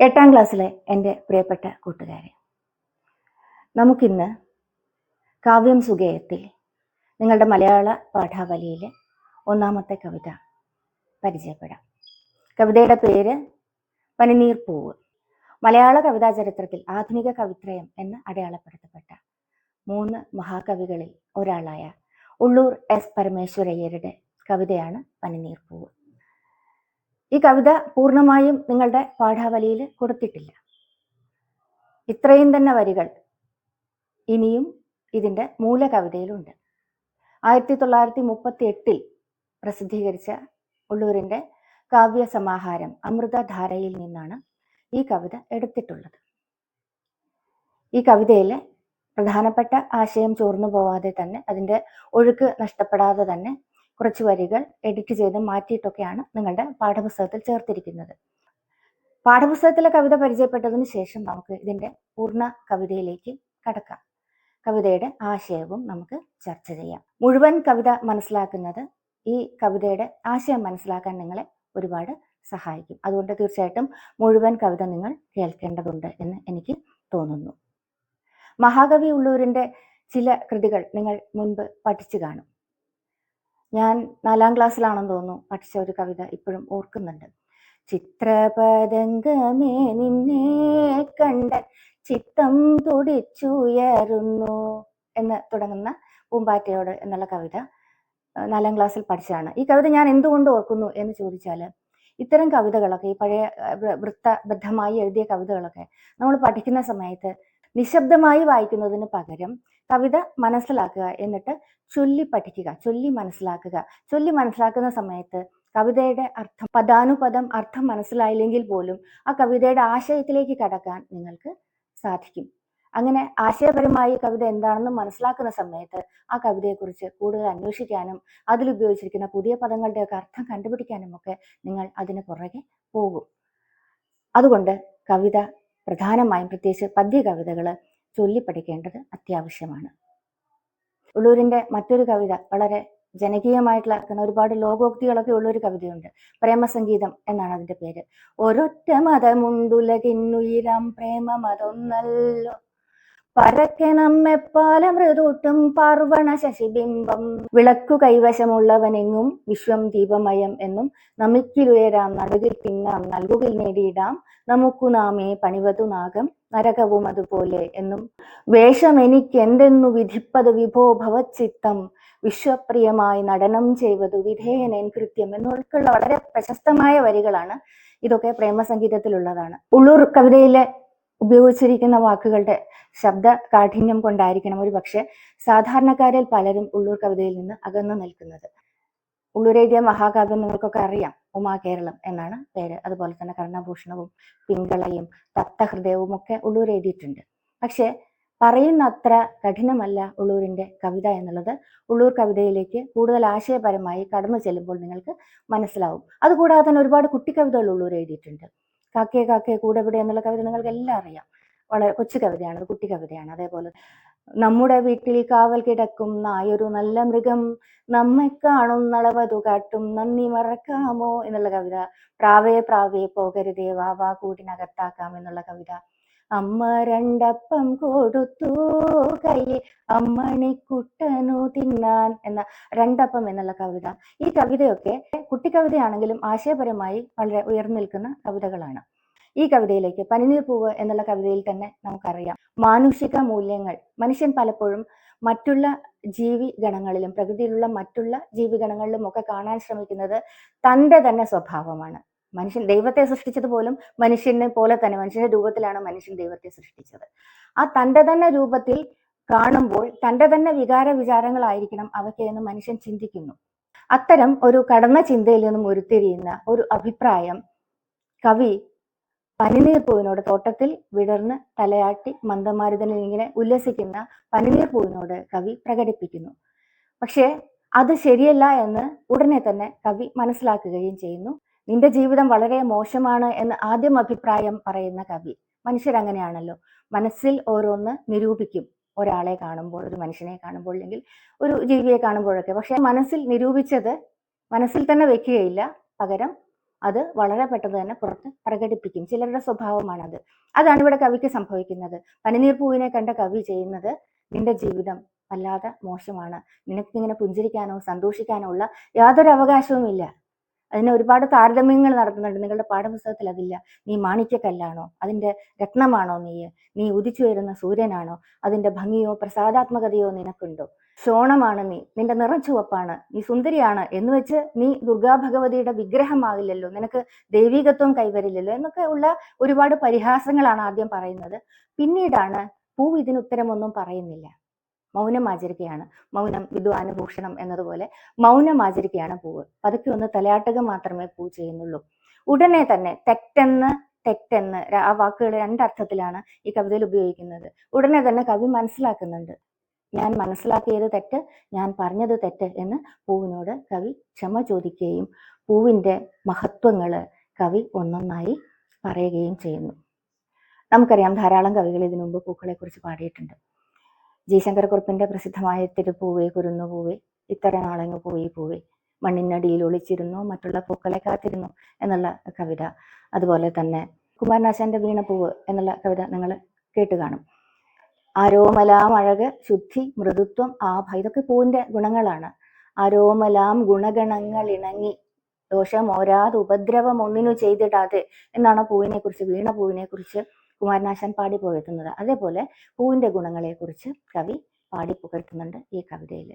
എട്ടാം ക്ലാസ്സിലെ എന്റെ പ്രിയപ്പെട്ട കൂട്ടുകാരെ നമുക്കിന്ന് കാവ്യം സുഗയത്തിൽ നിങ്ങളുടെ മലയാള പാഠാവലിയിലെ ഒന്നാമത്തെ കവിത പരിചയപ്പെടാം. കവിതയുടെ പേര് പനിനീർ പൂവ്. മലയാള കവിതാ ചരിത്രത്തിൽ ആധുനിക കവിത്രയം എന്ന് അടയാളപ്പെടുത്തപ്പെട്ട മൂന്ന് മഹാകവികളിൽ ഒരാളായ ഉള്ളൂർ എസ് പരമേശ്വരയ്യരുടെ കവിതയാണ് പനിനീർ പൂവ്. ഈ കവിത പൂർണമായും നിങ്ങളുടെ പാഠാവലിയിൽ കൊടുത്തിട്ടില്ല. ഇത്രയും തന്നെ വരികൾ ഇനിയും ഇതിന്റെ മൂലകവിതയിലുണ്ട്. ആയിരത്തി തൊള്ളായിരത്തി മുപ്പത്തി എട്ടിൽ പ്രസിദ്ധീകരിച്ച ഉള്ളൂരിന്റെ കാവ്യസമാഹാരം അമൃതധാരയിൽ നിന്നാണ് ഈ കവിത എടുത്തിട്ടുള്ളത്. ഈ കവിതയിലെ പ്രധാനപ്പെട്ട ആശയം ചോർന്നു പോവാതെ തന്നെ അതിന്റെ ഒഴുക്ക് നഷ്ടപ്പെടാതെ തന്നെ കുറച്ച് വരികൾ എഡിറ്റ് ചെയ്ത് മാറ്റിയിട്ടൊക്കെയാണ് നിങ്ങളുടെ പാഠപുസ്തകത്തിൽ ചേർത്തിരിക്കുന്നത്. പാഠപുസ്തകത്തിലെ കവിത പരിചയപ്പെട്ടതിന് ശേഷം നമുക്ക് ഇതിന്റെ പൂർണ കവിതയിലേക്ക് കടക്കാം. കവിതയുടെ ആശയവും നമുക്ക് ചർച്ച ചെയ്യാം. മുഴുവൻ കവിത മനസ്സിലാക്കുന്നത് ഈ കവിതയുടെ ആശയം മനസ്സിലാക്കാൻ നിങ്ങളെ ഒരുപാട് സഹായിക്കും. അതുകൊണ്ട് തീർച്ചയായിട്ടും മുഴുവൻ കവിത നിങ്ങൾ കേൾക്കേണ്ടതുണ്ട് എന്ന് എനിക്ക് തോന്നുന്നു. മഹാകവി ഉള്ളൂരിന്റെ ചില കൃതികൾ നിങ്ങൾ മുൻപ് പഠിച്ചു കാണും. ഞാൻ നാലാം ക്ലാസ്സിലാണെന്ന് തോന്നുന്നു പഠിച്ച ഒരു കവിത ഇപ്പോഴും ഓർക്കുന്നുണ്ട്. ചിത്രപതംഗമേ നിന്നെ കണ്ട ചിത്തം തുടിച്ചുയരുന്നു എന്ന് തുടങ്ങുന്ന പൂമ്പാറ്റയോട് എന്നുള്ള കവിത നാലാം ക്ലാസ്സിൽ പഠിച്ചതാണ്. ഈ കവിത ഞാൻ എന്തുകൊണ്ട് ഓർക്കുന്നു എന്ന് ചോദിച്ചാൽ ഇത്തരം കവിതകളൊക്കെ ഈ പഴയ വൃത്തബദ്ധമായി എഴുതിയ കവിതകളൊക്കെ നമ്മൾ പഠിക്കുന്ന സമയത്ത് നിശബ്ദമായി വായിക്കുന്നതിന് പകരം കവിത മനസ്സിലാക്കുക എന്നിട്ട് ചൊല്ലി പഠിക്കുക ചൊല്ലി മനസ്സിലാക്കുക. ചൊല്ലി മനസ്സിലാക്കുന്ന സമയത്ത് കവിതയുടെ അർത്ഥം പദാനുപദം അർത്ഥം മനസ്സിലായില്ലെങ്കിൽ പോലും ആ കവിതയുടെ ആശയത്തിലേക്ക് കടക്കാൻ നിങ്ങൾക്ക് സാധിക്കും. അങ്ങനെ ആശയപരമായി കവിത എന്താണെന്ന് മനസ്സിലാക്കുന്ന സമയത്ത് ആ കവിതയെക്കുറിച്ച് കൂടുതൽ അന്വേഷിക്കാനും അതിൽ ഉപയോഗിച്ചിരിക്കുന്ന പുതിയ പദങ്ങളുടെയൊക്കെ അർത്ഥം കണ്ടുപിടിക്കാനും ഒക്കെ നിങ്ങൾ അതിന് പുറകെ പോകും. അതുകൊണ്ട് കവിത പ്രധാനമായും പ്രത്യേകിച്ച് പദ്യ കവിതകൾ ചൊല്ലിപ്പഠിക്കേണ്ടത് അത്യാവശ്യമാണ്. ഉള്ളൂരിന്റെ മറ്റൊരു കവിത വളരെ ജനകീയമായിട്ടുള്ള ഒരുപാട് ലോകോക്തികളൊക്കെ ഉള്ളൊരു കവിതയുണ്ട്. പ്രേമസംഗീതം എന്നാണ് അതിന്റെ പേര്. ഒരൊറ്റ മതമുണ്ടുലകിന്നുയിരാം പ്രേമമതൊന്നല്ലോ. പരക്കെ നമ്മെ പാല മൃദൂട്ടും പാർവണ ശശിബിംബം വിളക്കു കൈവശമുള്ളവനെങ്ങും വിശ്വം ദീപമയം എന്നും നമുക്കിലുയരാം നടുകിൽ തിന്നാം നൽകുകിൽ നേടിയിടാം. നമുക്കു നാമേ പണിവതു നാഗം നരകവും അതുപോലെ എന്നും. വേഷമെനിക്ക് എന്തെന്നു വിധിപ്പത് വിഭോ ഭവച്ചിത്തം. വിശ്വപ്രിയമായി നടനം ചെയ്വതു വിധേയനൻ കൃത്യം എന്നുൾക്കുള്ള വളരെ പ്രശസ്തമായ വരികളാണ്. ഇതൊക്കെ പ്രേമസംഗീതത്തിലുള്ളതാണ്. ഉള്ളൂർ കവിതയിലെ ഉപയോഗിച്ചിരിക്കുന്ന വാക്കുകളുടെ ശബ്ദ കാഠിന്യം കൊണ്ടായിരിക്കണം ഒരു പക്ഷെ സാധാരണക്കാരിൽ പലരും ഉള്ളൂർ കവിതയിൽ നിന്ന് അകന്നു നിൽക്കുന്നത്. ഉള്ളൂരെഴുതിയ മഹാകാവ്യം നിങ്ങൾക്കൊക്കെ അറിയാം. ഉമാ കേരളം എന്നാണ് പേര്. അതുപോലെ തന്നെ കർണഭൂഷണവും പിങ്കളയും തത്തഹൃദയവും ഒക്കെ ഉള്ളൂർ എഴുതിയിട്ടുണ്ട് പക്ഷെ പറയുന്ന അത്ര കഠിനമല്ല ഉള്ളൂരിന്റെ കവിത എന്നുള്ളത്. ഉള്ളൂർ കവിതയിലേക്ക് കൂടുതൽ ആശയപരമായി കടന്നു ചെല്ലുമ്പോൾ നിങ്ങൾക്ക് മനസ്സിലാവും. അതുകൂടാതെ തന്നെ ഒരുപാട് കുട്ടിക്കവിതകൾ ഉള്ളൂർ എഴുതിയിട്ടുണ്ട്. കാക്കേ കാക്കേ കൂടെവിടെ എന്നുള്ള കവിത നിങ്ങൾക്ക് എല്ലാം അറിയാം. വളരെ കൊച്ചു കവിതയാണ് കുട്ടി കവിതയാണ്. അതേപോലെ നമ്മുടെ വീട്ടിൽ കാവൽ കിടക്കും ഒരു നല്ല മൃഗം. നമ്മെ കാണുന്നളവതു കാട്ടും നന്ദി മറക്കാമോ? എന്നുള്ള കവിത. പ്രാവേ പ്രാവേ പോകരുതേ വാവാ കൂടിനകത്താക്കാം എന്നുള്ള കവിത. അമ്മ രണ്ടപ്പം കൊടുത്തു കയ്യിൽ. അമ്മണിക്കുട്ടനു തിന്നാൻ എന്ന രണ്ടപ്പം എന്നുള്ള കവിത. ഈ കവിതയൊക്കെ കുട്ടിക്കവിതയാണെങ്കിലും ആശയപരമായി വളരെ ഉയർന്നു നിൽക്കുന്ന കവിതകളാണ്. ഈ കവിതയിലേക്ക് പനിനീർ പൂവ് എന്നുള്ള കവിതയിൽ തന്നെ നമുക്കറിയാം. മാനുഷിക മൂല്യങ്ങൾ. മനുഷ്യൻ പലപ്പോഴും മറ്റുള്ള ജീവി ഗണങ്ങളിലും പ്രകൃതിയിലുള്ള മറ്റുള്ള ജീവി ഗണങ്ങളിലും ഒക്കെ കാണാൻ ശ്രമിക്കുന്നത് തന്റെ തന്നെ സ്വഭാവമാണ്. മനുഷ്യൻ ദൈവത്തെ സൃഷ്ടിച്ചത് പോലും മനുഷ്യനെ പോലെ തന്നെ മനുഷ്യന്റെ രൂപത്തിലാണ് മനുഷ്യൻ ദൈവത്തെ സൃഷ്ടിച്ചത്. ആ തന്റെ തന്നെ രൂപത്തിൽ കാണുമ്പോൾ തന്റെ തന്നെ വികാര വിചാരങ്ങളായിരിക്കണം അവയ്ക്ക് എന്ന് മനുഷ്യൻ ചിന്തിക്കുന്നു. അത്തരം ഒരു കടന്ന ചിന്തയിൽ നിന്നും ഉരുത്തിരിയുന്ന ഒരു അഭിപ്രായം കവി പനിനീർ പൂവിനോട് തോട്ടത്തിൽ വിടർന്ന് തലയാട്ടി മന്ദമാരുതനിൽ ഇങ്ങനെ ഉല്ലസിക്കുന്ന പനിനീർ പൂവിനോട് കവി പ്രകടിപ്പിക്കുന്നു. പക്ഷേ അത് ശരിയല്ല എന്ന് ഉടനെ തന്നെ കവി മനസ്സിലാക്കുകയും ചെയ്യുന്നു. നിന്റെ ജീവിതം വളരെ മോശമാണ് എന്ന് ആദ്യം അഭിപ്രായം പറയുന്ന കവി. മനുഷ്യരങ്ങനെയാണല്ലോ. മനസ്സിൽ ഓരോന്ന് നിരൂപിക്കും. ഒരാളെ കാണുമ്പോൾ ഒരു മനുഷ്യനെ കാണുമ്പോൾ അല്ലെങ്കിൽ ഒരു ജീവിയെ കാണുമ്പോഴൊക്കെ. പക്ഷെ മനസ്സിൽ നിരൂപിച്ചത് മനസ്സിൽ തന്നെ വെക്കുകയില്ല. പകരം അത് വളരെ പെട്ടെന്ന് തന്നെ പുറത്ത് പ്രകടിപ്പിക്കും. ചിലരുടെ സ്വഭാവമാണത്. അതാണ് ഇവിടെ കവിക്ക് സംഭവിക്കുന്നത്. പനിനീർ പൂവിനെ കണ്ട കവി ചെയ്യുന്നത് നിന്റെ ജീവിതം വല്ലാതെ മോശമാണ്. നിനക്കിങ്ങനെ പുഞ്ചിരിക്കാനോ സന്തോഷിക്കാനോ ഉള്ള യാതൊരു അവകാശവും ഇല്ല അതിന് ഒരുപാട് താരതമ്യങ്ങൾ നടത്തുന്നുണ്ട് നിങ്ങളുടെ പാഠപുസ്തകത്തിൽ അതില്ല. നീ മാണിക്യക്കല്ലാണോ അതിന്റെ രത്നമാണോ നീ? നീ ഉദിച്ചു വരുന്ന സൂര്യനാണോ? അതിന്റെ ഭംഗിയോ പ്രസാദാത്മകതയോ നിനക്കുണ്ടോ? ശോണമാണ് നീ. നിന്റെ നിറം ചുവപ്പാണ്. നീ സുന്ദരിയാണ് എന്ന് വെച്ച് നീ ദുർഗാ ഭഗവതിയുടെ വിഗ്രഹമാകില്ലല്ലോ. നിനക്ക് ദൈവികത്വം കൈവരില്ലല്ലോ എന്നൊക്കെ ഉള്ള ഒരുപാട് പരിഹാസങ്ങളാണ് ആദ്യം പറയുന്നത്. പിന്നീടാണ് പൂ ഇതിന് ഉത്തരമൊന്നും പറയുന്നില്ല. മൗനം ആചരിക്കുകയാണ് മൗനം വിദ്വാനുഭൂഷണം എന്നതുപോലെ മൗനം ആചരിക്കുകയാണ് പൂവ്. പതുക്കെ ഒന്ന് തലയാട്ടുക മാത്രമേ പൂ ചെയ്യുന്നുള്ളൂ. ഉടനെ തന്നെ തെറ്റെന്ന് തെറ്റെന്ന് ആ വാക്കുകൾ രണ്ടർത്ഥത്തിലാണ് ഈ കവിതയിൽ ഉപയോഗിക്കുന്നത്. ഉടനെ തന്നെ കവി മനസ്സിലാക്കുന്നുണ്ട്. ഞാൻ മനസ്സിലാക്കിയത് തെറ്റ് ഞാൻ പറഞ്ഞത് തെറ്റ് എന്ന് പൂവിനോട് കവി ക്ഷമ ചോദിക്കുകയും പൂവിന്റെ മഹത്വങ്ങൾ കവി ഒന്നൊന്നായി പറയുകയും ചെയ്യുന്നു. നമുക്കറിയാം ധാരാളം കവികൾ ഇതിനു മുമ്പ് പൂക്കളെക്കുറിച്ച് പാടിയിട്ടുണ്ട്. ജി ശങ്കരക്കുറുപ്പിന്റെ പ്രസിദ്ധമായ തിരുപ്പൂവേ കുരുന്നുപൂവേ ഇത്തര നാളങ്ങ് പോയി പൂവേ. മണ്ണിനടിയിൽ ഒളിച്ചിരുന്നു മറ്റുള്ള പൂക്കളെ കാത്തിരുന്നു എന്നുള്ള കവിത. അതുപോലെ തന്നെ കുമാരനാശാന്റെ വീണപ്പൂവ് എന്നുള്ള കവിത നിങ്ങൾ കേട്ട് കാണും. ആരോമലാം അഴക് ശുദ്ധി മൃദുത്വം ആഭ ഇതൊക്കെ പൂവിന്റെ ഗുണങ്ങളാണ്. ആരോമലാം ഗുണഗണങ്ങൾ ഇണങ്ങി ദോഷം ഓരാതെ ഉപദ്രവം ഒന്നിനു ചെയ്തിടാതെ എന്നാണ് പൂവിനെ കുറിച്ച് വീണ പൂവിനെ കുറിച്ച് കുമാരനാശാൻ പാടി പുകഴ്ത്തുന്നത് അതേപോലെ പൂവിന്റെ ഗുണങ്ങളെ കുറിച്ച് കവി പാടി പുകഴ്ത്തുന്നുണ്ട് ഈ കവിതയിൽ.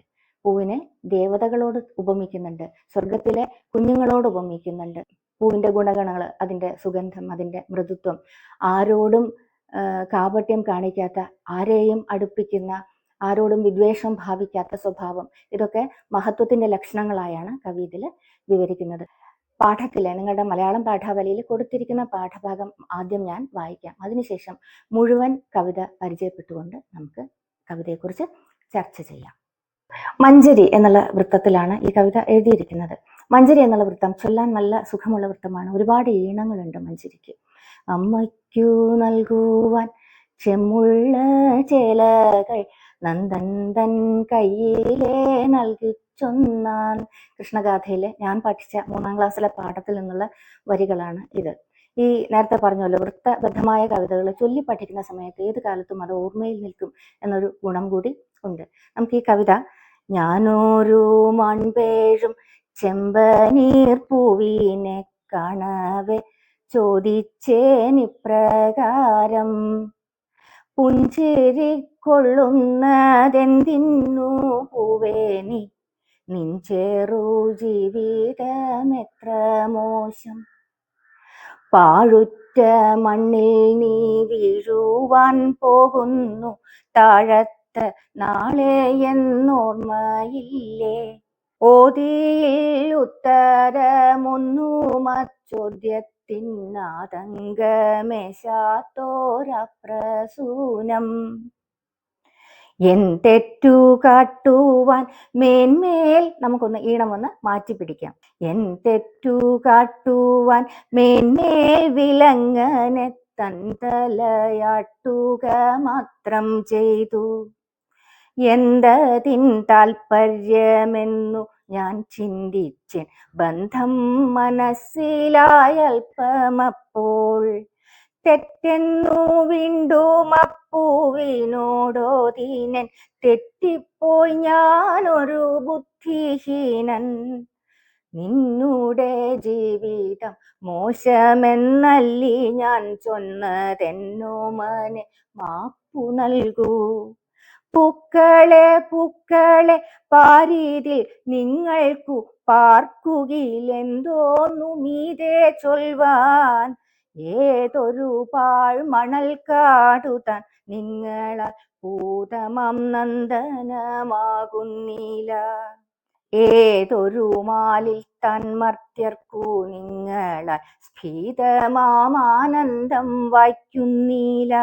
പൂവിനെ ദേവതകളോട് ഉപമിക്കുന്നുണ്ട് സ്വർഗത്തിലെ കുഞ്ഞുങ്ങളോട് ഉപമിക്കുന്നുണ്ട്. പൂവിന്റെ ഗുണഗണങ്ങൾ അതിന്റെ സുഗന്ധം അതിന്റെ മൃദുത്വം ആരോടും കാപട്യം കാണിക്കാത്ത ആരെയും അടുപ്പിക്കുന്ന ആരോടും വിദ്വേഷം ഭാവിക്കാത്ത സ്വഭാവം ഇതൊക്കെ മഹത്വത്തിന്റെ ലക്ഷണങ്ങളായാണ് കവി ഇതിൽ വിവരിക്കുന്നത്. പാഠത്തിലെ നിങ്ങളുടെ മലയാളം പാഠാവലിയിൽ കൊടുത്തിരിക്കുന്ന പാഠഭാഗം ആദ്യം ഞാൻ വായിക്കാം. അതിനുശേഷം മുഴുവൻ കവിത പരിചയപ്പെട്ടുകൊണ്ട് നമുക്ക് കവിതയെക്കുറിച്ച് ചർച്ച ചെയ്യാം. മഞ്ചരി എന്നുള്ള വൃത്തത്തിലാണ് ഈ കവിത എഴുതിയിരിക്കുന്നത്. മഞ്ചരി എന്നുള്ള വൃത്തം ചൊല്ലാൻ നല്ല സുഖമുള്ള വൃത്തമാണ്. ഒരുപാട് ഈണങ്ങളുണ്ട് മഞ്ചരിക്ക്. അമ്മയ്ക്കു നൽകുവാൻ ചെമ്മുള്ള ചേലകൾ നന്ദൻ കയ്യിലെ നൽകിച്ചൊന്നാൻ കൃഷ്ണഗാഥയിലെ ഞാൻ പഠിച്ച മൂന്നാം ക്ലാസ്സിലെ പാഠത്തിൽ നിന്നുള്ള വരികളാണ് ഇത്. ഈ നേരത്തെ പറഞ്ഞല്ലോ വൃത്തബദ്ധമായ കവിതകൾ ചൊല്ലി പഠിക്കുന്ന സമയത്ത് ഏത് കാലത്തും അത് ഓർമ്മയിൽ നിൽക്കും എന്നൊരു ഗുണം കൂടി ഉണ്ട്. നമുക്ക് ഈ കവിത ഞാനൊരു മൺപേഴും ചെമ്പനീർ പൂവിനെ കാണവേ ചോദിച്ചേനിപ്രകാരം പുഞ്ചിരി പൂവേനി നിഞ്ചേറു ജീവിതമെത്ര മോശം? പാഴുറ്റ മണ്ണിൽ നീ വീഴുവാൻ പോകുന്നു താഴത്ത് നാളെ എന്നോർമ്മയില്ലേ? ഓതിയിൽ ഉത്തരമൊന്നും അച്ചോദ്യത്തിനാതങ്കമേശാത്തോരപ്രസൂനം എൻ തെറ്റു കാട്ടുവാൻ മേന്മേൽ നമുക്കൊന്ന് ഈണം ഒന്ന് മാറ്റി പിടിക്കാം എൻ തെറ്റു കാട്ടുവാൻ മേന്മേൽ വിലങ്ങനെ തൻ തലയാട്ടുക മാത്രം ചെയ്തു. എന്തതിൻ താൽപ്പര്യമെന്നു ഞാൻ ചിന്തിച്ചേൻ. ബന്ധം മനസ്സിലായൽപ്പമപ്പോൾ തെറ്റെന്നു വീണ്ടും അപ്പൂവിനോടോതീനൻ. തെറ്റിപ്പോയി ഞാനൊരു ബുദ്ധിഹീനൻ. നിന്നുടെ ജീവിതം മോശമെന്നല്ലി ഞാൻ ചൊന്നതെന്നോ മനെ മാപ്പു നൽകൂ. പൂക്കളെ പൂക്കളെ പാരീതിൽ നിങ്ങൾക്കു പാർക്കുകിലെന്തോന്നു മീതേ ചൊൽവാൻ. ഏതൊരു മണൽ കാടുതാൻ നിങ്ങളാൽ ഭൂതമം നന്ദനമാകുന്നില്ല. ഏതൊരു മാലിൽ തന്മർത്യർക്കു നിങ്ങളാൽ സ്ഫീതമാമാനന്ദം വായിക്കുന്നില്ല.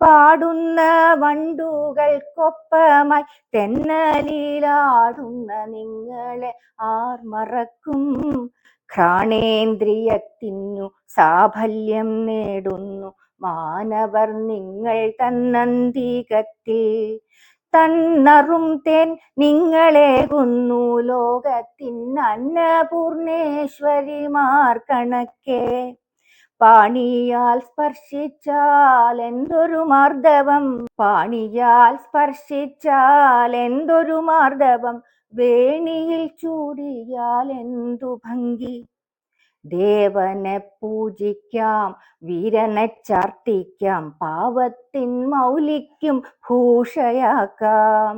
പാടുന്ന വണ്ടുകൾക്കൊപ്പമായി തെന്നലിലാടുന്ന നിങ്ങളെ ആർ മറക്കും. ഘ്രാണേന്ദ്രിയത്തിനു സാഫല്യം നേടുന്നു. മാനവർ നിങ്ങൾ തന്നന്തികത്തിൽ. തന്നറും തേൻ നിങ്ങളേകുന്നു ലോകത്തിൻ അന്നപൂർണേശ്വരിമാർ കണക്കെ. പാണിയാൽ സ്പർശിച്ചാൽ എന്തൊരു മാർദ്ദവം പാണിയാൽ സ്പർശിച്ചാൽ എന്തൊരു മാർദ്ദവം വേണിയിൽ ചൂടിയാൽ എന്തു ഭംഗി. ദേവനെ പൂജിക്കാം വീരനെ ചാർത്തിക്കാം പാവത്തിൻ മൗലിക്കും ഭൂഷയാക്കാം.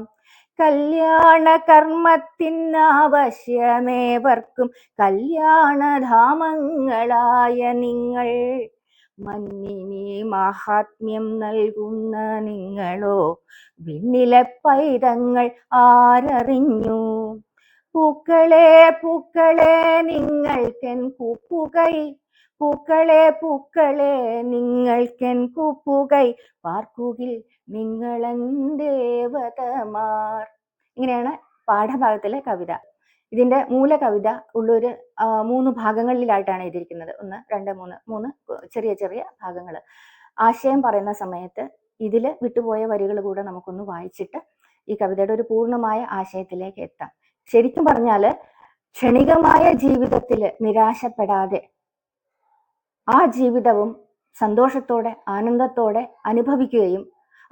കല്യാണ കർമ്മത്തിനാവശ്യമേവർക്കും കല്യാണധാമങ്ങളായ നിങ്ങൾ. മഞ്ഞിനി മഹാത്മ്യം നൽകുന്ന നിങ്ങളോ വിണ്ണിലെ പൈതങ്ങൾ ആരറിഞ്ഞു? പൂക്കളെ പൂക്കളെ നിങ്ങൾക്കെൻ കൂപ്പുകൈ പൂക്കളെ പൂക്കളെ നിങ്ങൾക്കെൻ കൂപ്പുകൈ പാർക്കുകിൽ നിങ്ങളൻ ദേവതമാർ. ഇങ്ങനെയാണ് പാഠഭാഗത്തിലെ കവിത. ഇതിന്റെ മൂല കവിത ഉള്ളൊരു മൂന്ന് ഭാഗങ്ങളിലായിട്ടാണ് എഴുതിയിരിക്കുന്നത്. ഒന്ന് രണ്ട് മൂന്ന് മൂന്ന് ചെറിയ ചെറിയ ഭാഗങ്ങൾ ആശയം പറയുന്ന സമയത്ത് ഇതിൽ വിട്ടുപോയ വരികൾ കൂടെ നമുക്കൊന്ന് വായിച്ചിട്ട് ഈ കവിതയുടെ ഒരു പൂർണമായ ആശയത്തിലേക്ക് എത്താം. ശരിക്കും പറഞ്ഞാൽ ക്ഷണികമായ ജീവിതത്തിൽ നിരാശപ്പെടാതെ ആ ജീവിതവും സന്തോഷത്തോടെ ആനന്ദത്തോടെ അനുഭവിക്കുകയും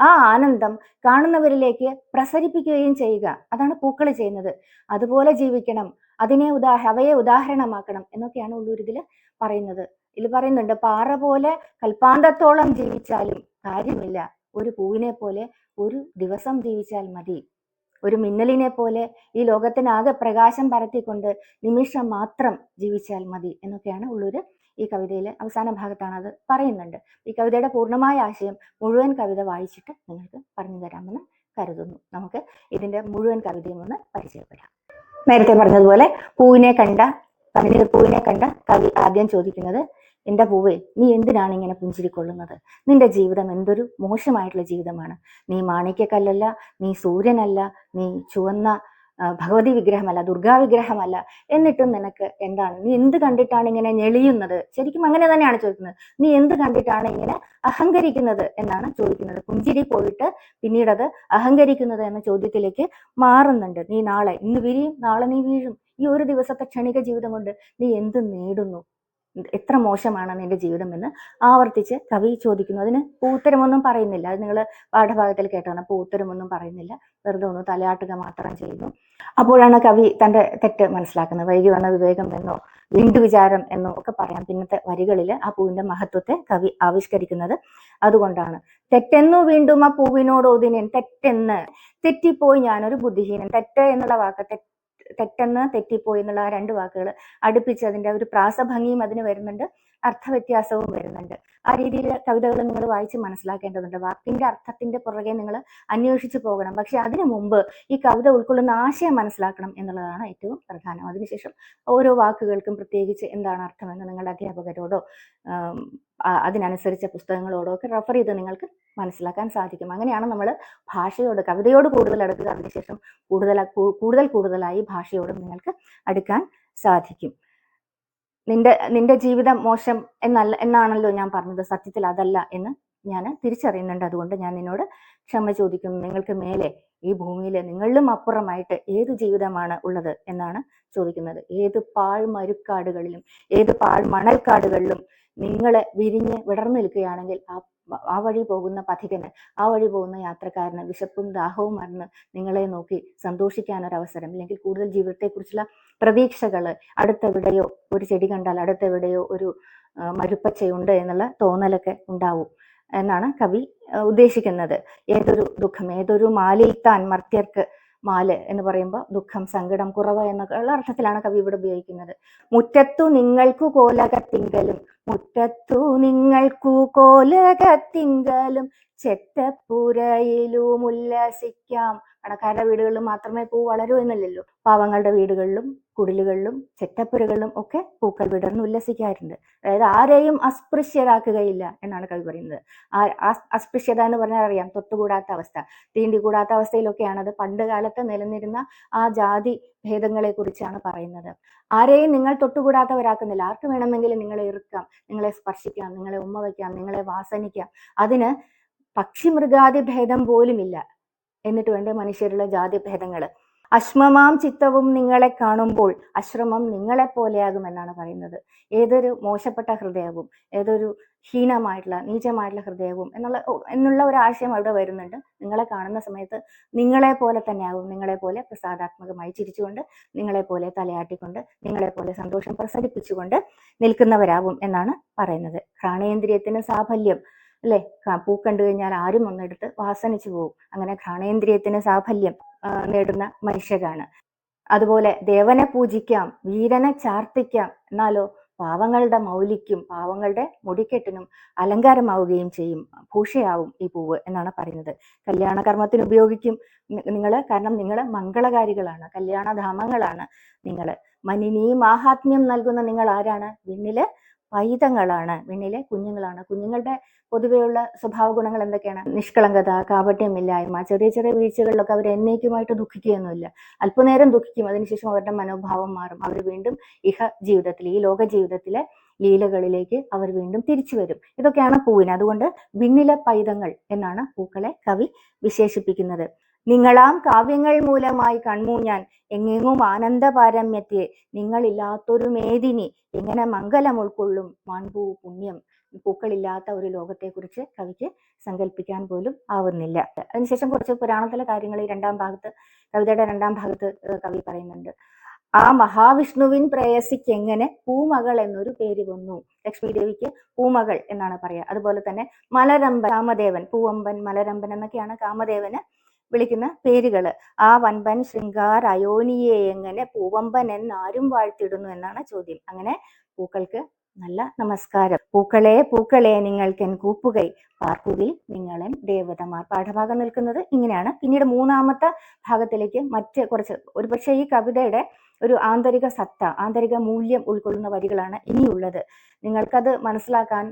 ആ ആനന്ദം കാണുന്നവരിലേക്ക് പ്രസരിപ്പിക്കുകയും ചെയ്യുക. അതാണ് പൂക്കൾ ചെയ്യുന്നത്. അതുപോലെ ജീവിക്കണം. അതിനെ ഉദാ അവയെ ഉദാഹരണമാക്കണം എന്നൊക്കെയാണ് ഉള്ളൂർ ഇതിൽ പറയുന്നത്. ഇതിൽ പറയുന്നുണ്ട് പാറ പോലെ കൽപ്പാന്തത്തോളം ജീവിച്ചാലും കാര്യമില്ല. ഒരു പൂവിനെ പോലെ ഒരു ദിവസം ജീവിച്ചാൽ മതി. ഒരു മിന്നലിനെ പോലെ ഈ ലോകത്തിനാകെ പ്രകാശം പരത്തിക്കൊണ്ട് നിമിഷം മാത്രം ജീവിച്ചാൽ മതി എന്നൊക്കെയാണ് ഉള്ളൂര് ഈ കവിതയിലെ അവസാന ഭാഗത്താണ് അത് പറയുന്നുണ്ട്. ഈ കവിതയുടെ പൂർണമായ ആശയം മുഴുവൻ കവിത വായിച്ചിട്ട് നിങ്ങൾക്ക് പറഞ്ഞു തരാമെന്ന് കരുതുന്നു. നമുക്ക് ഇതിന്റെ മുഴുവൻ കവിതയും ഒന്ന് പരിചയപ്പെടാം. നേരത്തെ പറഞ്ഞതുപോലെ പൂവിനെ കണ്ട കവിത പൂവിനെ കണ്ട കവി ആദ്യം ചോദിക്കുന്നത് എന്റെ പൂവേ നീ എന്തിനാണ് ഇങ്ങനെ പുഞ്ചിരിക്കൊള്ളുന്നത്? നിന്റെ ജീവിതം എന്തൊരു മോശമായിട്ടുള്ള ജീവിതമാണ്. നീ മാണിക്യക്കല്ലല്ല നീ സൂര്യനല്ല നീ ചുവന്ന ഭഗവതി വിഗ്രഹമല്ല ദുർഗാ വിഗ്രഹമല്ല. എന്നിട്ടും നിനക്ക് എന്താണ്? നീ എന്ത് കണ്ടിട്ടാണ് ഇങ്ങനെ ഞെളിയുന്നത്? ശരിക്കും അങ്ങനെ തന്നെയാണ് ചോദിക്കുന്നത്. നീ എന്ത് കണ്ടിട്ടാണ് ഇങ്ങനെ അഹങ്കരിക്കുന്നത് എന്നാണ് ചോദിക്കുന്നത്. പുഞ്ചിരി പോയിട്ട് പിന്നീട് അത് അഹങ്കരിക്കുന്നത് എന്ന ചോദ്യത്തിലേക്ക് മാറുന്നുണ്ട്. നീ നാളെ ഇന്ന് വിരിയും നാളെ നീ വീഴും. ഈ ഒരു ദിവസത്തെ ക്ഷണിക ജീവിതം കൊണ്ട് നീ എന്ത് നേടുന്നു? എത്ര മോശമാണ് നിന്റെ ജീവിതം എന്ന് ആവർത്തിച്ച് കവി ചോദിക്കുന്നു. അതിന് പൂത്തരമൊന്നും പറയുന്നില്ല. അത് നിങ്ങൾ പാഠഭാഗത്തിൽ കേട്ടാണ് പൂത്തരമൊന്നും പറയുന്നില്ല. വെറുതെ ഒന്ന് തലയാട്ടുക മാത്രം ചെയ്യുന്നു. അപ്പോഴാണ് കവി തന്റെ തെറ്റ് മനസ്സിലാക്കുന്നത്. വൈകി വന്ന വിവേകം എന്നോ വീണ്ടു വിചാരം എന്നോ ഒക്കെ പറയാം. പിന്നത്തെ വരികളിൽ ആ പൂവിന്റെ മഹത്വത്തെ കവി ആവിഷ്കരിക്കുന്നത് അതുകൊണ്ടാണ്. തെറ്റെന്നു വീണ്ടും ആ പൂവിനോട് തെറ്റെന്ന് തെറ്റിപ്പോയി ഞാനൊരു ബുദ്ധിഹീനൻ. തെറ്റ് എന്നുള്ള വാക്ക് തെറ്റ് തെറ്റെന്ന് തെറ്റിപ്പോയി എന്നുള്ള ആ രണ്ട് വാക്കുകൾ അടുപ്പിച്ച് അതിന്റെ ഒരു പ്രാസഭംഗിയും അതിന് വരുന്നുണ്ട്. അർത്ഥവ്യത്യാസവും വരുന്നുണ്ട്. ആ രീതിയിൽ കവിതകൾ നിങ്ങൾ വായിച്ച് മനസ്സിലാക്കേണ്ടതുണ്ട്. വാക്കിന്റെ അർത്ഥത്തിന്റെ പുറകെ നിങ്ങൾ അന്വേഷിച്ചു പോകണം. പക്ഷെ അതിനു മുമ്പ് ഈ കവിത ഉൾക്കൊള്ളുന്ന ആശയം മനസ്സിലാക്കണം എന്നുള്ളതാണ് ഏറ്റവും പ്രധാനം. അതിനുശേഷം ഓരോ വാക്കുകൾക്കും പ്രത്യേകിച്ച് എന്താണ് അർത്ഥമെന്ന് നിങ്ങളുടെ അധ്യാപകരോടോ അതിനനുസരിച്ച പുസ്തകങ്ങളോടോ ഒക്കെ റെഫർ ചെയ്ത് നിങ്ങൾക്ക് മനസ്സിലാക്കാൻ സാധിക്കും. അങ്ങനെയാണ് നമ്മൾ ഭാഷയോട് കവിതയോട് കൂടുതൽ അടുക്കുക. അതിനുശേഷം കൂടുതൽ കൂടുതൽ കൂടുതലായി ഭാഷയോടും നിങ്ങൾക്ക് അടുക്കാൻ സാധിക്കും. നിന്റെ നിന്റെ ജീവിതം മോശം എന്നല്ല എന്നാണല്ലോ ഞാൻ പറഞ്ഞത്. സത്യത്തിൽ അതല്ല എന്ന് ഞാൻ തിരിച്ചറിയുന്നുണ്ട്. അതുകൊണ്ട് ഞാൻ നിന്നോട് ക്ഷമ ചോദിക്കുന്നു. നിങ്ങൾക്ക് മേലെ ഈ ഭൂമിയിൽ നിങ്ങളിലും അപ്പുറമായിട്ട് ഏത് ജീവിതമാണ് ഉള്ളത് എന്നാണ് ചോദിക്കുന്നത്. ഏത് പാഴ്മരുക്കാടുകളിലും ഏത് മണൽക്കാടുകളിലും നിങ്ങളെ വിരിഞ്ഞ് വിടർന്നു നിൽക്കുകയാണെങ്കിൽ ആ ആ വഴി പോകുന്ന പഥികന് ആ വഴി പോകുന്ന യാത്രക്കാരന് വിശപ്പും ദാഹവും മറന്ന് നിങ്ങളെ നോക്കി സന്തോഷിക്കാനൊരവസരം. അല്ലെങ്കിൽ കൂടുതൽ ജീവിതത്തെക്കുറിച്ചുള്ള പ്രതീക്ഷകൾ അടുത്തെവിടെയോ ഒരു ചെടി കണ്ടാൽ അടുത്തെവിടെയോ ഒരു മരുപ്പച്ചയുണ്ട് എന്നുള്ള തോന്നലൊക്കെ ഉണ്ടാവും എന്നാണ് കവി ഉദ്ദേശിക്കുന്നത്. ഏതൊരു ദുഃഖം ഏതൊരു മാലിൽ താൻ മർത്യർക്ക് മാൽ എന്ന് പറയുമ്പോൾ ദുഃഖം സങ്കടം കുറവ് എന്നൊക്കെയുള്ള അർത്ഥത്തിലാണ് കവി ഇവിടെ ഉപയോഗിക്കുന്നത്. മുറ്റത്തു നിങ്ങൾക്കു കോലകത്തിങ്കലും മുറ്റത്തു നിങ്ങൾക്കു കോലകത്തിങ്കലും ചെറ്റപ്പുരയിലും ഉല്ലസിക്കാം പണക്കാരുടെ വീടുകളിൽ മാത്രമേ പൂ വളരൂ എന്നില്ലല്ലോ. പാവങ്ങളുടെ വീടുകളിലും കുടിലുകളിലും ചെറ്റപ്പുരകളിലും ഒക്കെ പൂക്കൾ വിടർന്ന് ഉല്ലസിക്കാറുണ്ട്. അതായത് ആരെയും അസ്പൃശ്യരാക്കുകയില്ല എന്നാണ് കവി പറയുന്നത്. ആ അസ്പൃശ്യത എന്ന് പറഞ്ഞാൽ അറിയാം തൊട്ടുകൂടാത്ത അവസ്ഥ. തീണ്ടി കൂടാത്ത അവസ്ഥയിലൊക്കെയാണ് അത് പണ്ട് കാലത്ത് നിലനിരുന്ന ആ ജാതി ഭേദങ്ങളെ കുറിച്ചാണ് പറയുന്നത്. ആരെയും നിങ്ങൾ തൊട്ടുകൂടാത്തവരാക്കുന്നില്ല. ആർക്ക് വേണമെങ്കിലും നിങ്ങളെ ഇറുക്കാം നിങ്ങളെ സ്പർശിക്കാം നിങ്ങളെ ഉമ്മ വയ്ക്കാം നിങ്ങളെ വാസനിക്കാം. അതിന് പക്ഷി മൃഗാതി ഭേദം പോലുമില്ല. എന്നിട്ട് വേണ്ട മനുഷ്യരുടെ ജാതിഭേദങ്ങൾ അശ്മമാം ചിത്തവും നിങ്ങളെ കാണുമ്പോൾ അശ്രമം നിങ്ങളെ പോലെയാകും എന്നാണ് പറയുന്നത്. ഏതൊരു മോശപ്പെട്ട ഹൃദയവും ഏതൊരു ഹീനമായിട്ടുള്ള നീചമായിട്ടുള്ള ഹൃദയവും എന്നുള്ള എന്നുള്ള ഒരു ആശയം അവിടെ വരുന്നുണ്ട്. നിങ്ങളെ കാണുന്ന സമയത്ത് നിങ്ങളെ പോലെ തന്നെയാകും. നിങ്ങളെ പോലെ പ്രസാദാത്മകമായി ചിരിച്ചുകൊണ്ട് നിങ്ങളെ പോലെ തലയാട്ടിക്കൊണ്ട് നിങ്ങളെ പോലെ സന്തോഷം പ്രസരിപ്പിച്ചുകൊണ്ട് നിൽക്കുന്നവരാകും എന്നാണ് പറയുന്നത്. ഘ്രാണേന്ദ്രിയത്തിന് സാഫല്യം അല്ലെ? പൂ കണ്ടു കഴിഞ്ഞാൽ ആരും ഒന്നെടുത്ത് വാസനിച്ചു പോകും. അങ്ങനെ ഘ്രാണേന്ദ്രിയത്തിന് സാഫല്യം നേടുന്ന മനുഷ്യരാണ്. അതുപോലെ ദേവനെ പൂജിക്കാം വീരനെ ചാർത്തിക്കാം എന്നാലോ പാവങ്ങളുടെ മൗലിക്കും പാവങ്ങളുടെ മുടിക്കെട്ടിനും അലങ്കാരമാവുകയും ചെയ്യും. ഭൂഷയാവും ഈ പൂവ് എന്നാണ് പറയുന്നത്. കല്യാണ കർമ്മത്തിന് ഉപയോഗിക്കും നിങ്ങൾ കാരണം നിങ്ങൾ മംഗളകാരികളാണ് കല്യാണധാമങ്ങളാണ് നിങ്ങൾ മനിനി മാഹാത്മ്യം നൽകുന്ന നിങ്ങൾ ആരാണ് വിണ്ണിലെ പൈതങ്ങളാണ് വിണ്ണിലെ കുഞ്ഞുങ്ങളാണ്. കുഞ്ഞുങ്ങളുടെ പൊതുവെയുള്ള സ്വഭാവ ഗുണങ്ങൾ എന്തൊക്കെയാണ്? നിഷ്കളങ്കത കാപട്യമില്ലായ്മ ചെറിയ ചെറിയ വീഴ്ചകളിലൊക്കെ അവർ എന്നേക്കുമായിട്ട് ദുഃഖിക്കുകയൊന്നുമില്ല. അല്പനേരം ദുഃഖിക്കും അതിനുശേഷം അവരുടെ മനോഭാവം മാറും. അവർ വീണ്ടും ഇഹ ജീവിതത്തിൽ ഈ ലോക ജീവിതത്തിലെ ലീലകളിലേക്ക് അവർ വീണ്ടും തിരിച്ചു വരും. ഇതൊക്കെയാണ് പൂവിന്. അതുകൊണ്ട് വിണ്ണിലെ പൈതങ്ങൾ എന്നാണ് പൂക്കളെ കവി വിശേഷിപ്പിക്കുന്നത്. നിങ്ങളാം കാവ്യങ്ങൾ മൂലമായി കൺമൂ ഞാൻ എങ്ങെങ്ങും ആനന്ദപാരമ്യത്തെ നിങ്ങളില്ലാത്തൊരു മേദിനി എങ്ങനെ മംഗലം ഉൾക്കൊള്ളും? മാൺപൂ പുണ്യം പൂക്കളില്ലാത്ത ഒരു ലോകത്തെക്കുറിച്ച് കവിക്ക് സങ്കല്പിക്കാൻ പോലും ആവുന്നില്ല. അതിനുശേഷം കുറച്ച് പുരാണത്തിലെ കാര്യങ്ങൾ ഈ രണ്ടാം ഭാഗത്ത് കവിതയുടെ രണ്ടാം ഭാഗത്ത് കവി പറയുന്നുണ്ട്. ആ മഹാവിഷ്ണുവിൻ പ്രേയസിക്ക് എങ്ങനെ പൂമകൾ എന്നൊരു പേര് വന്നു. ലക്ഷ്മി ദേവിക്ക് പൂമകൾ എന്നാണ് പറയുക അതുപോലെ തന്നെ മലരമ്പൻ കാമദേവൻ പൂവമ്പൻ മലരമ്പൻ എന്നൊക്കെയാണ് കാമദേവന് വിളിക്കുന്ന പേരുകൾ ആ വൻപൻ ശൃംഗാർ അയോനിയെ എങ്ങനെ പൂവമ്പൻ എന്നാരും വാഴ്ത്തിടുന്നു എന്നാണ് ചോദ്യം. അങ്ങനെ പൂക്കൾക്ക് നല്ല നമസ്കാരം. പൂക്കളെ പൂക്കളെ നിങ്ങൾക്കെൻ കൂപ്പുകൈ. പാർക്കുവിൽ നിങ്ങളെൻ ദേവതമാർ പാഠഭാഗം നിൽക്കുന്നത് ഇങ്ങനെയാണ്. പിന്നീട് മൂന്നാമത്തെ ഭാഗത്തിലേക്ക് മറ്റ് കുറച്ച് ഒരുപക്ഷെ ഈ കവിതയുടെ ഒരു ആന്തരിക സത്ത ആന്തരിക മൂല്യം ഉൾക്കൊള്ളുന്ന വരികളാണ് ഇനിയുള്ളത്. നിങ്ങൾക്കത് മനസ്സിലാക്കാൻ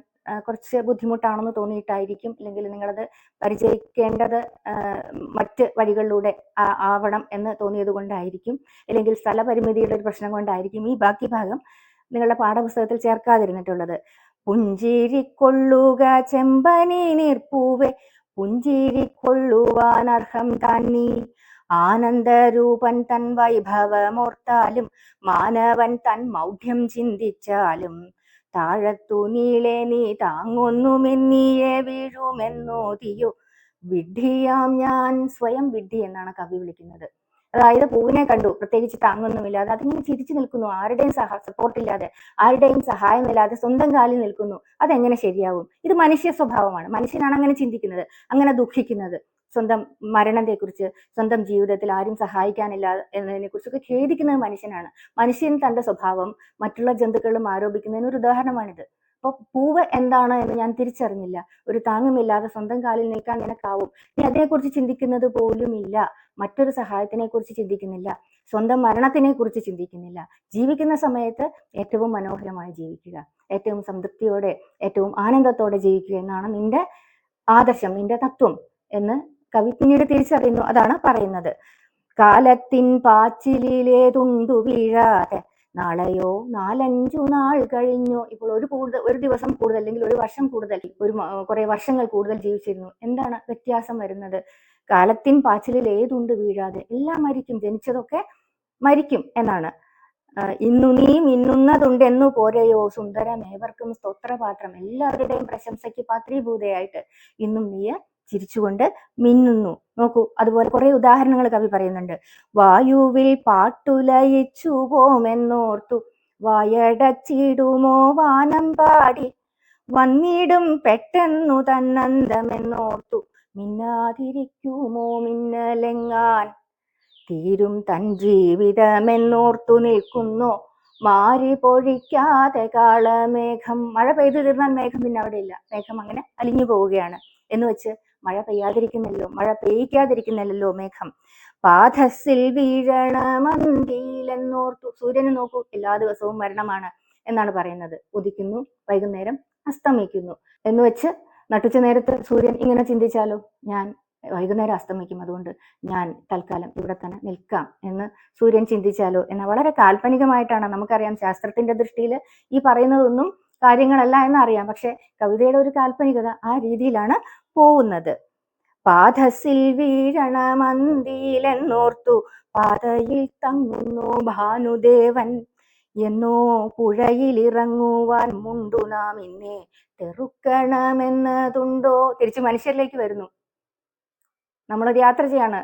കുറച്ച് ബുദ്ധിമുട്ടാണെന്ന് തോന്നിയിട്ടായിരിക്കും. അല്ലെങ്കിൽ നിങ്ങളത് പരിചയിക്കേണ്ടത് മറ്റ് വഴികളിലൂടെ ആവണം എന്ന് തോന്നിയത് കൊണ്ടായിരിക്കും അല്ലെങ്കിൽ സ്ഥലപരിമിതിയുടെ ഒരു പ്രശ്നം കൊണ്ടായിരിക്കും ഈ ബാക്കി ഭാഗം നിങ്ങളുടെ പാഠപുസ്തകത്തിൽ ചേർക്കാതിരുന്നിട്ടുള്ളത്. പുഞ്ചിരിക്കൊള്ളുക ചെമ്പനി നീർപ്പൂവെ പുഞ്ചിരിക്കൊള്ളുവാൻ അർഹം തന്നീ ആനന്ദരൂപൻ തൻ വൈഭവമോർത്താലും മാനവൻ തൻ മൗഢ്യം ചിന്തിച്ചാലും താഴത്തു നീളെ നീ താങ്ങൊന്നുമെന്നിയെ വീഴുമെന്നോതിയോ വിഡ്ഢിയാം ഞാൻ സ്വയം വിഡ്ഢി എന്നാണ് കവി വിളിക്കുന്നത്. അതായത് പൂവിനെ കണ്ടു. പ്രത്യേകിച്ച് താങ്ങൊന്നുമില്ലാതെ. അതിങ്ങനെ ചിരിച്ചു നിൽക്കുന്നു. ആരുടെയും സഹ സപ്പോർട്ടില്ലാതെ ആരുടെയും സഹായമില്ലാതെ സ്വന്തം കാലിൽ നിൽക്കുന്നു. അതെങ്ങനെ ശരിയാവും? ഇത് മനുഷ്യ സ്വഭാവമാണ്. മനുഷ്യനാണ് അങ്ങനെ ചിന്തിക്കുന്നത്. അങ്ങനെ ദുഃഖിക്കുന്നത്. സ്വന്തം മരണത്തെക്കുറിച്ച് സ്വന്തം ജീവിതത്തിൽ ആരും സഹായിക്കാനില്ല എന്നതിനെ കുറിച്ചൊക്കെ ഖേദിക്കുന്നത് മനുഷ്യനാണ്. മനുഷ്യൻ തന്റെ സ്വഭാവം മറ്റുള്ള ജന്തുക്കളും ആരോപിക്കുന്നതിന് ഒരു ഉദാഹരണമാണിത്. അപ്പൊ പൂവ് എന്താണ് എന്ന് ഞാൻ തിരിച്ചറിഞ്ഞില്ല. ഒരു താങ്ങുമില്ലാതെ സ്വന്തം കാലിൽ നിൽക്കാൻ നിനക്കാവും നീ അതിനെക്കുറിച്ച് ചിന്തിക്കുന്നത് പോലുമില്ല. മറ്റൊരു സഹായത്തിനെ കുറിച്ച് ചിന്തിക്കുന്നില്ല. സ്വന്തം മരണത്തിനെ കുറിച്ച് ചിന്തിക്കുന്നില്ല. ജീവിക്കുന്ന സമയത്ത് ഏറ്റവും മനോഹരമായി ജീവിക്കുക. ഏറ്റവും സംതൃപ്തിയോടെ ഏറ്റവും ആനന്ദത്തോടെ ജീവിക്കുക എന്നാണ് നിന്റെ ആദർശം നിന്റെ തത്വം എന്ന് കവി പിന്നീട് തിരിച്ചറിയുന്നു. അതാണ് പറയുന്നത്. കാലത്തിൻ പാച്ചിലേതുണ്ടു വീഴാതെ നാളെയോ? നാലഞ്ചു നാൾ കഴിഞ്ഞോ. ഇപ്പോൾ ഒരു കൂടുതൽ ഒരു ദിവസം കൂടുതൽ അല്ലെങ്കിൽ ഒരു വർഷം കൂടുതൽ ഒരു കുറെ വർഷങ്ങൾ കൂടുതൽ ജീവിച്ചിരുന്നു. എന്താണ് വ്യത്യാസം വരുന്നത്? കാലത്തിൻ പാച്ചിലിൽ ഏതുണ്ട് വീഴാതെ? എല്ലാം മരിക്കും. ജനിച്ചതൊക്കെ മരിക്കും എന്നാണ്. ഇന്നു നീ മിന്നുന്നതുണ്ടെന്നു പോരെയോ? സുന്ദരം ഏവർക്കും സ്തോത്രപാത്രം. എല്ലാവരുടെയും പ്രശംസയ്ക്ക് പാത്രീഭൂതയായിട്ട് ഇന്നും നീ ചിരിച്ചുകൊണ്ട് മിന്നുന്നു. നോക്കൂ അതുപോലെ കുറെ ഉദാഹരണങ്ങൾ കവി പറയുന്നുണ്ട്. വായുവിൽ പാട്ടുലയിച്ചു പോമെന്നോർത്തു വായടച്ചിടുമോ വാനം പാടി വന്നിടും പെട്ടെന്നു തന്നന്തമെന്നോർത്തു മിന്നാതിരിക്കുമോ മിന്നലെങ്ങാൻ തീരും തൻ ജീവിതമെന്നോർത്തു നിൽക്കുന്നു മാറി പൊഴിക്കാതെ കാളമേഘം മഴ പെയ്തു തീർന്നാൽ മേഘം പിന്നെ അവിടെ ഇല്ല മേഘം അങ്ങനെ അലിഞ്ഞു പോവുകയാണ് എന്ന് വെച്ച് മഴ പെയ്യാതിരിക്കുന്നില്ലല്ലോ മഴ പെയ്യിക്കാതിരിക്കുന്നില്ലല്ലോ മേഘം. പാദസിൽ വീഴണമന്തിയിലെന്നോർത്തു സൂര്യനെ നോക്കൂ എല്ലാ ദിവസവും മരണമാണ് എന്നാണ് പറയുന്നത്. ഉദിക്കുന്നു വൈകുന്നേരം അസ്തമിക്കുന്നു. എന്ന് വെച്ച് നട്ടുച്ച നേരത്ത് സൂര്യൻ ഇങ്ങനെ ചിന്തിച്ചാലോ? ഞാൻ വൈകുന്നേരം അസ്തമിക്കും അതുകൊണ്ട് ഞാൻ തൽക്കാലം ഇവിടെ തന്നെ നിൽക്കാം എന്ന് സൂര്യൻ ചിന്തിച്ചാലോ? എന്ന വളരെ കാൽപ്പനികമായിട്ടാണ് നമുക്കറിയാം ശാസ്ത്രത്തിന്റെ ദൃഷ്ടിയിൽ ഈ പറയുന്നതൊന്നും കാര്യങ്ങളല്ല എന്നറിയാം. പക്ഷെ കവിതയുടെ ഒരു കാൽപ്പനികത ആ രീതിയിലാണ് പോകുന്നത്. പാദസിൽ വീഴണമന്തിയിലെന്നോർത്തു പാതയിൽ തങ്ങുന്നു ഭാനുദേവൻ. എന്നോ പുഴയിലിറങ്ങുവാൻ മുണ്ടു നാം ഇന്നെ തെറുക്കണമെന്നതുണ്ടോ? തിരിച്ച് മനുഷ്യരിലേക്ക് വരുന്നു. നമ്മളൊരു യാത്ര ചെയ്യാണ്.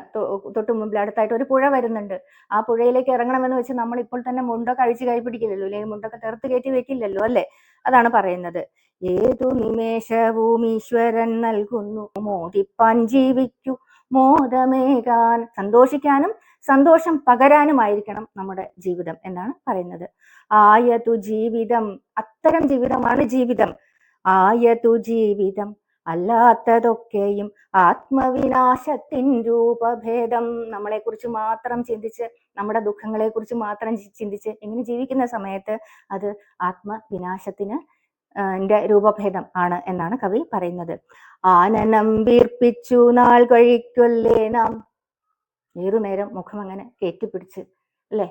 തൊട്ട് മുമ്പിൽ അടുത്തായിട്ട് ഒരു പുഴ വരുന്നുണ്ട്. ആ പുഴയിലേക്ക് ഇറങ്ങണമെന്ന് വെച്ച് നമ്മൾ ഇപ്പോൾ തന്നെ മുണ്ടൊക്കെ അഴിച്ച് കൈ പിടിക്കില്ലല്ലോ അല്ലെങ്കിൽ മുണ്ടൊക്കെ തെറുത്ത് കയറ്റി വെക്കില്ലല്ലോ അല്ലേ? അതാണ് പറയുന്നത്. ഏതു നിമേഷവും ഈശ്വരൻ നൽകുന്നു. മോദിപ്പാൻ ജീവിക്കൂ. മോദമേകാൻ സന്തോഷിക്കാനും സന്തോഷം പകരാനുമായിരിക്കണം നമ്മുടെ ജീവിതം എന്നാണ് പറയുന്നത്. ആയതു ജീവിതം അത്തരം ജീവിതമാണ് ജീവിതം. ആയതു ജീവിതം അല്ലാത്തതൊക്കെയും ആത്മവിനാശത്തിൻ രൂപഭേദം നമ്മളെ കുറിച്ച് മാത്രം ചിന്തിച്ച് നമ്മുടെ ദുഃഖങ്ങളെക്കുറിച്ച് മാത്രം ചിന്തിച്ച് ഇങ്ങനെ ജീവിക്കുന്ന സമയത്ത് അത് ആത്മവിനാശത്തിന് രൂപഭേദം ആണ് എന്നാണ് കവി പറയുന്നത്. ആനനം വീർപ്പിച്ചു നാൾ കഴിക്കൊല്ലേ നാം? ഏതു നേരം മുഖം അങ്ങനെ കയറ്റിപ്പിടിച്ച് അല്ലെ?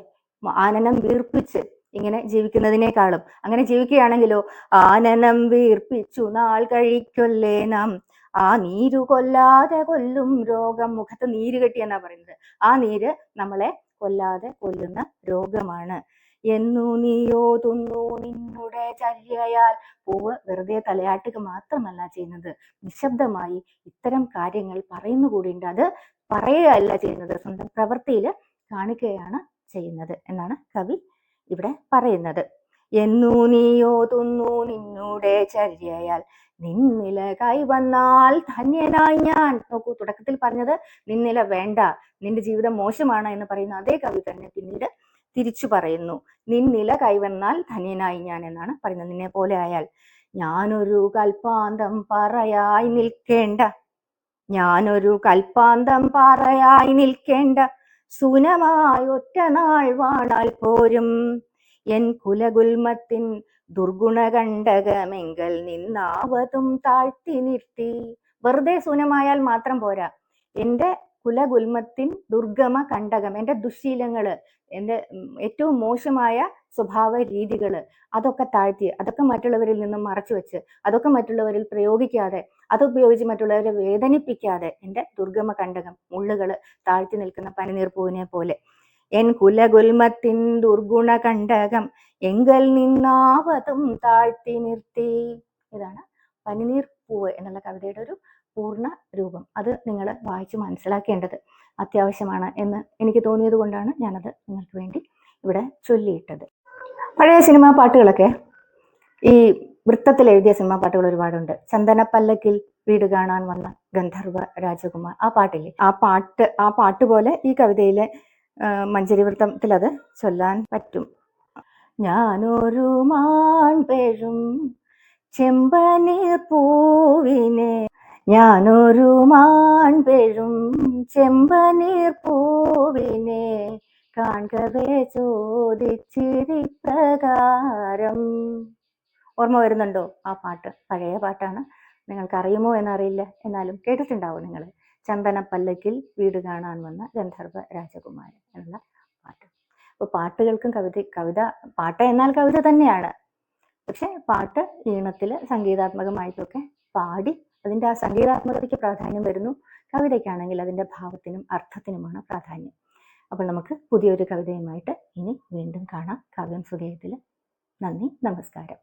ആനനം വീർപ്പിച്ച് ഇങ്ങനെ ജീവിക്കുന്നതിനേക്കാളും. അങ്ങനെ ജീവിക്കുകയാണെങ്കിലോ ആനനം വീർപ്പിച്ചു നാൾ കഴിക്കൊല്ലേ നാം? ആ നീരു കൊല്ലാതെ കൊല്ലും രോഗം. മുഖത്ത് നീര് കെട്ടി എന്നാ പറയുന്നത്. ആ നീര് നമ്മളെ കൊല്ലാതെ കൊല്ലുന്ന രോഗമാണ്. എന്നു നീയോ തുന്നു നിന്നുടെ ചര്യയാൽ. പൂവ് വെറുതെ തലയാട്ടുക മാത്രമല്ല ചെയ്യുന്നത്. നിശബ്ദമായി ഇത്തരം കാര്യങ്ങൾ പറയുന്നു കൂടിയുണ്ട്. അത് പറയുകയല്ല ചെയ്യുന്നത്. സ്വന്തം പ്രവൃത്തിയിൽ കാണിക്കുകയാണ് ചെയ്യുന്നത് എന്നാണ് കവി ഇവിടെ പറയുന്നത്. എന്നു നീയോതുന്നു നിന്നുടെ ചര്യയാൽ. നിന്നില കൈവന്നാൽ ധന്യനായി ഞാൻ. നോക്കൂ തുടക്കത്തിൽ പറഞ്ഞത് നിന്നില വേണ്ട നിന്റെ ജീവിതം മോശമാണ് എന്ന് പറയുന്ന അതേ കവി തന്നെ പിന്നീട് തിരിച്ചു പറയുന്നു. നിന്നില കൈവന്നാൽ ധന്യനായി ഞാൻ എന്നാണ് പറയുന്നത്. നിന്നെ പോലെ ആയാൽ ഞാനൊരു കൽപ്പാന്തം പറയായി നിൽക്കേണ്ട. ഞാനൊരു കൽപ്പാന്തം പറയായി നിൽക്കേണ്ട. സുനമായി ഒറ്റ നാൾ വാണാൽ പോരും. എൻ കുലഗുൽമത്തിൻ ദുർഗുണകണ്ടകമെങ്കൽ നിന്നാവതും താഴ്ത്തി നിർത്തി. വെറുതെ സുനമായാൽ മാത്രം പോരാ. എന്റെ കുലഗുൽമത്തിൻ ദുർഗമ കണ്ടകം എന്റെ ദുശീലങ്ങൾ എന്റെ ഏറ്റവും മോശമായ സ്വഭാവ രീതികൾ അതൊക്കെ താഴ്ത്തി അതൊക്കെ മറ്റുള്ളവരിൽ നിന്നും മറച്ചു വെച്ച് അതൊക്കെ മറ്റുള്ളവരിൽ പ്രയോഗിക്കാതെ അതുപയോഗിച്ച് മറ്റുള്ളവരെ വേദനിപ്പിക്കാതെ എന്റെ ദുർഗമ കണ്ടകം മുള്ളുകൾ താഴ്ത്തി നിൽക്കുന്ന പനിനീർ പൂവിനെ പോലെ. എൻ കുലഗുൽമത്തിൻ ദുർഗുണ കണ്ടകം എങ്കൽ നിന്നാവതും താഴ്ത്തി നിർത്തി. ഇതാണ് പനിനീർ പൂവ് എന്നുള്ള കവിതയുടെ ഒരു പൂർണ രൂപം. അത് നിങ്ങൾ വായിച്ച് മനസ്സിലാക്കേണ്ടത് അത്യാവശ്യമാണ് എന്ന് എനിക്ക് തോന്നിയത് കൊണ്ടാണ് ഞാനത് നിങ്ങൾക്ക് വേണ്ടി ഇവിടെ ചൊല്ലിയിട്ടത്. പഴയ സിനിമാ പാട്ടുകളൊക്കെ ഈ വൃത്തത്തിൽ എഴുതിയ സിനിമാ പാട്ടുകൾ ഒരുപാടുണ്ട്. ചന്ദനപ്പല്ലക്കിൽ വീട് കാണാൻ വന്ന ഗന്ധർവ രാജകുമാർ. ആ പാട്ടില്ലേ? ആ പാട്ട് ആ പാട്ട് പോലെ ഈ കവിതയിലെ മഞ്ചരി വൃത്തത്തിൽ അത് ചൊല്ലാൻ പറ്റും. ഞാനൊരു മാൺപെഴും ചെമ്പനീർ പൂവിനെ ഞാനൊരു മാൺപെഴും ചെമ്പനീർ പൂവിനെ കാണവേ ചോദിച്ചിരി പ്രകാരം. ഓർമ്മ വരുന്നുണ്ടോ ആ പാട്ട്? പഴയ പാട്ടാണ്. നിങ്ങൾക്ക് അറിയുമോ എന്നറിയില്ല. എന്നാലും കേട്ടിട്ടുണ്ടാവും നിങ്ങൾ ചന്ദനപ്പല്ലക്കിൽ വീട് കാണാൻ വന്ന ഗന്ധർവ രാജകുമാരൻ എന്നുള്ള പാട്ട്. അപ്പോൾ പാട്ടുകൾക്കും കവിത കവിത പാട്ട് എന്നാൽ കവിത തന്നെയാണ്. പക്ഷെ പാട്ട് ഈണത്തിൽ സംഗീതാത്മകമായിട്ടൊക്കെ പാടി അതിന്റെ ആ സംഗീതാത്മകതയ്ക്ക് പ്രാധാന്യം വരുന്നു. കവിതയ്ക്കാണെങ്കിൽ അതിന്റെ ഭാവത്തിനും അർത്ഥത്തിനുമാണ് പ്രാധാന്യം. അപ്പോൾ നമുക്ക് പുതിയൊരു കവിതയുമായിട്ട് ഇനി വീണ്ടും കാണാം. കാവ്യം സുഖയത്തിൽ നന്ദി നമസ്കാരം.